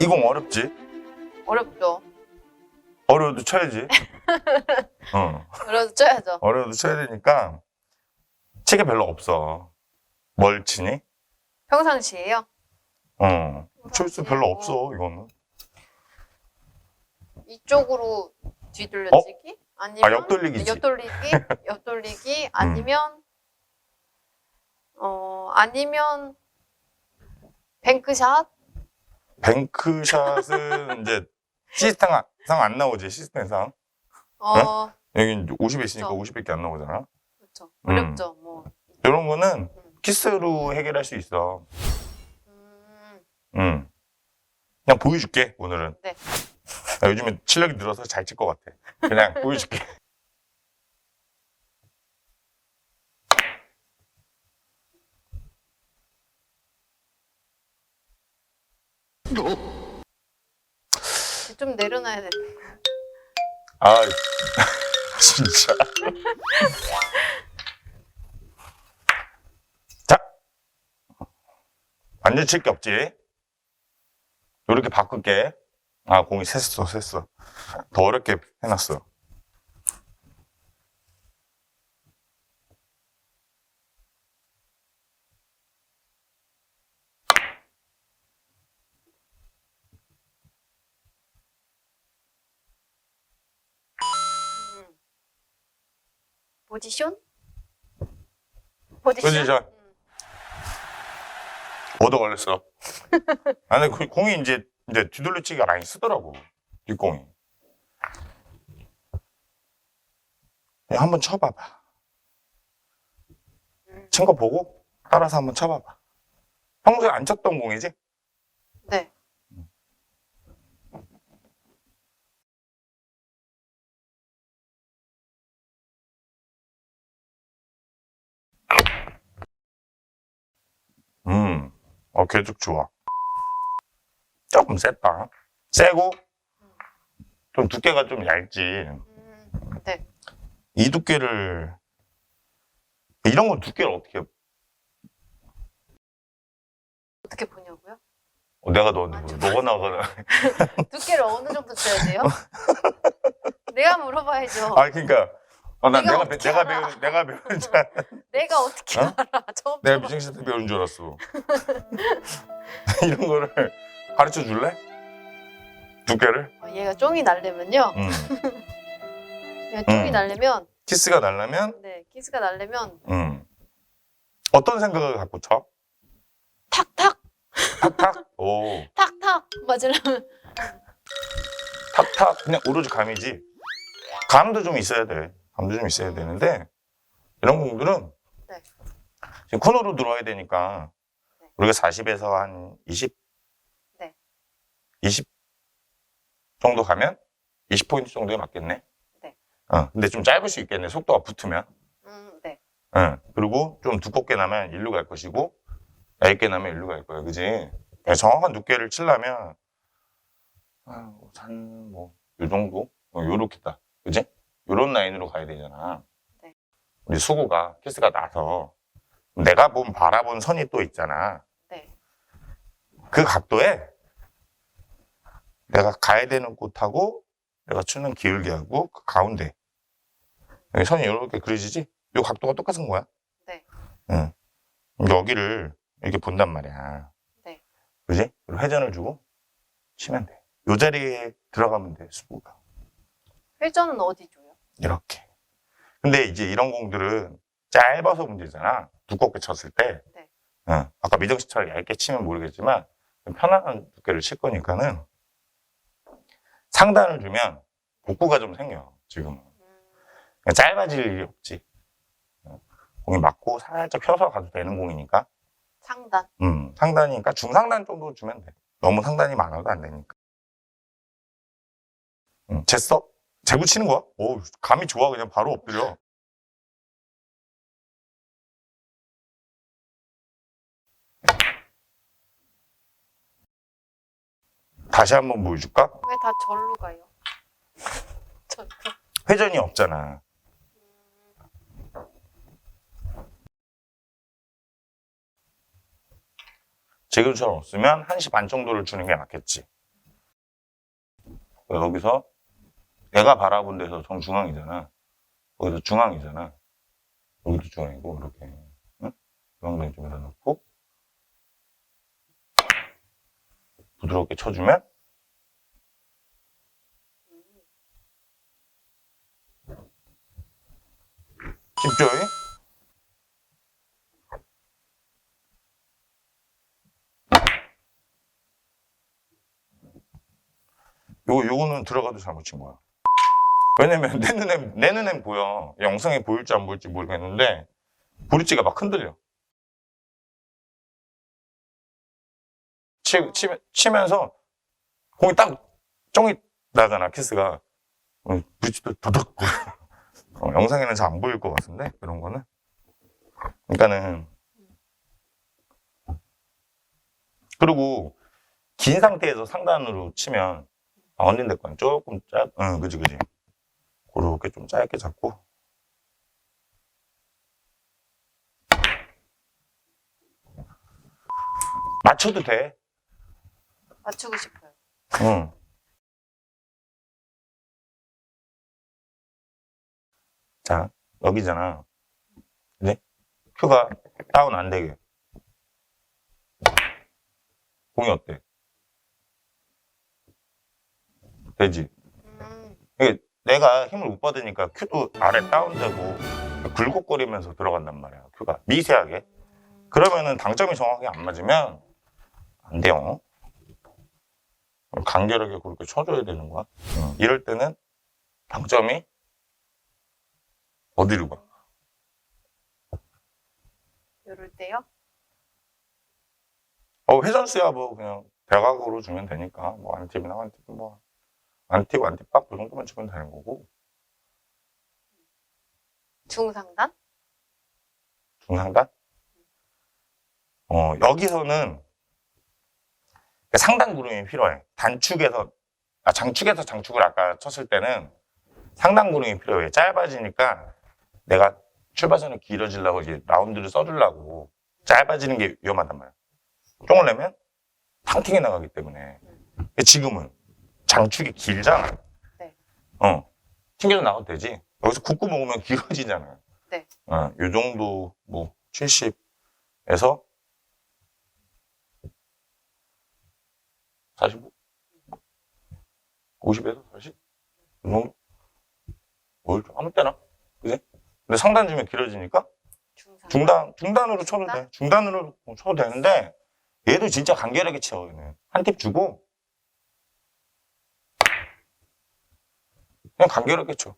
이공 어렵지? 어렵죠. 어려워도 쳐야지. 어, 어려도 쳐야죠. 어려워도 쳐야 되니까 치기 별로 없어. 뭘 치니? 평상시에요. 어, 초이스 별로 없어 이거는. 이쪽으로 뒤돌려치기? 아니면 어? 아, 옆돌리기지. 옆돌리기, 옆돌리기 아니면 어 아니면 뱅크샷? 뱅크샷은 이제 시스템상 안 나오지 시스템상. 어 여기 50에 있으니까 그렇죠. 50밖에 안 나오잖아. 그렇죠. 음. 어렵죠. 뭐 이런 거는 음. 키스로 해결할 수 있어. 음, 음. 그냥 보여줄게 오늘은. 네. 나 요즘에 실력이 늘어서 잘 칠 것 같아. 그냥 보여줄게. 좀 내려놔야 돼. 아, 진짜. 자, 완전 칠게 없지. 이렇게 바꿀게. 아, 공이 셌어, 셌어. 더 어렵게 해놨어. 포지션? 포지션? 포지션. 음. 얻어 걸렸어. 아니, 그 공이 이제, 이제 뒤돌려치기가 많이 쓰더라고. 뒷공이. 한번 쳐봐봐. 음. 친거 보고 따라서 한번 쳐봐봐. 평소에 안 쳤던 공이지? 네. 음, 어, 계속 좋아. 조금 셌다. 세고, 좀 두께가 좀 얇지. 음, 네. 이 두께를, 이런 건 두께를 어떻게, 어떻게 보냐고요? 어, 내가 너한테 뭐, 너가 나가나. 두께를 어느 정도 쳐야 돼요? 내가 물어봐야죠. 아, 그니까. 아, 난 내가, 어떻게 배- 내가 알아? 배우는, 내가 배우는 줄 알았 내가 어떻게 어? 알아? 처음 내가. 미정씨 때 배우는 줄 알았어. 이런 거를 가르쳐 줄래? 두께를? 어, 얘가 쫑이 날려면요. 음. 얘가 쫑이 음. 날려면 키스가 날라면, 네 키스가 날려면 음. 어떤 생각을 갖고 쳐? 탁탁 탁탁? 오. 탁탁 맞으려면 탁탁 그냥 오로지 감이지 감도 좀 있어야 돼 감도 좀 있어야 되는데 이런 공들은 네. 지금 코너로 들어와야 되니까 네. 우리가 40에서 한 20? 네. 20 정도 가면 20포인트 정도에 맞겠네 네. 어, 근데 좀 짧을 수 있겠네 속도가 붙으면 음, 네. 응. 그리고 좀 두껍게 나면 일로 갈 것이고 얇게 나면 일로 갈 거야 그지 네, 정확한 두께를 치려면 아, 한뭐요 정도 어, 요렇게다 그지 요런 라인으로 가야 되잖아 네. 우리 수구가 키스가 나서 내가 본 바라본 선이 또 있잖아 네. 그 각도에 내가 가야 되는 곳하고 내가 추는 기울기 하고 그 가운데 여기 선이 이렇게 그려지지? 요 각도가 똑같은 거야. 네. 응. 여기를 이렇게 본단 말이야. 네. 그지? 회전을 주고 치면 돼. 요 자리에 들어가면 돼, 수부가. 회전은 어디 줘요? 이렇게. 근데 이제 이런 공들은 짧아서 문제잖아. 두껍게 쳤을 때. 네. 응. 아까 미정 씨처럼 얇게 치면 모르겠지만 좀 편안한 두께를 칠 거니까는 상단을 주면 복구가 좀 생겨, 지금은. 음, 그냥 짧아질 일이 없지. 어, 공이 맞고 살짝 펴서 가도 되는 공이니까. 상단. 음, 상단이니까 중상단 정도 주면 돼. 너무 상단이 많아도 안 되니까. 음, 쟀어? 재고 치는 거야? 오, 감이 좋아. 그냥 바로 엎드려. 다시 한번 보여줄까? 왜 다 절로 가요? 절로. 회전이 없잖아. 음, 지금처럼 없으면 1시 반 정도를 주는 게 맞겠지. 그러니까 여기서 내가 바라본 데서 정중앙이잖아. 거기서 중앙이잖아. 여기도 중앙이고 이렇게 응? 중앙동 쪽에다 놓고 부드럽게 쳐주면 쉽죠? 요거, 요거는 들어가도 잘못 친 거야. 왜냐면 내 눈에, 내 눈엔 보여. 영상에 보일지 안 보일지 모르겠는데, 브릿지가 막 흔들려. 치, 치, 치면서, 공이 딱, 쫑이 나잖아, 키스가. 어, 브릿지도 도덕. 어, 영상에는 잘 안 보일 것 같은데, 그런 거는. 그러니까는, 그리고, 긴 상태에서 상단으로 치면, 아, 언닌 데건 조금 짧, 응, 그지, 그지. 그렇게 좀 짧게 잡고. 맞춰도 돼. 맞추고 싶어요. 응. 자, 여기잖아. 그지? 큐가 다운 안 되게. 공이 어때? 되지? 음, 이게 내가 힘을 못 받으니까 큐도 아래 다운되고 굴곡거리면서 들어간단 말이야. 큐가 미세하게. 그러면은 당점이 정확하게 안 맞으면 안 돼요. 간결하게 그렇게 쳐줘야 되는 거야. 응. 이럴 때는 당점이 어디로 가? 이럴 때요? 어, 회전수야 뭐 그냥 대각으로 주면 되니까 뭐 안팁이나 안팁 뭐 안팁 안팁 빡그 정도만 치면 되는 거고 중상단? 중상단? 어, 여기서는 상단 구름이 필요해. 단축에서, 아, 장축에서 장축을 아까 쳤을 때는 상단 구름이 필요해. 짧아지니까 내가 출발선이 길어지려고 이제 라운드를 써주려고 짧아지는 게 위험하단 말이야. 쫑을 내면 탕팅이 나가기 때문에. 지금은 장축이 길잖아. 네. 어. 튕겨서 나가도 되지. 여기서 굽고 먹으면 길어지잖아. 네. 어, 요 정도 뭐 70에서 45? 50에서 40? 이 정도? 뭘 좀, 아무 때나. 그지? 근데 상단 주면 길어지니까. 중단, 중단으로 쳐도? 돼. 중단으로 쳐도 되는데 얘도 진짜 간결하게 쳐. 얘는. 한 팁 주고 그냥 간결하게 쳐.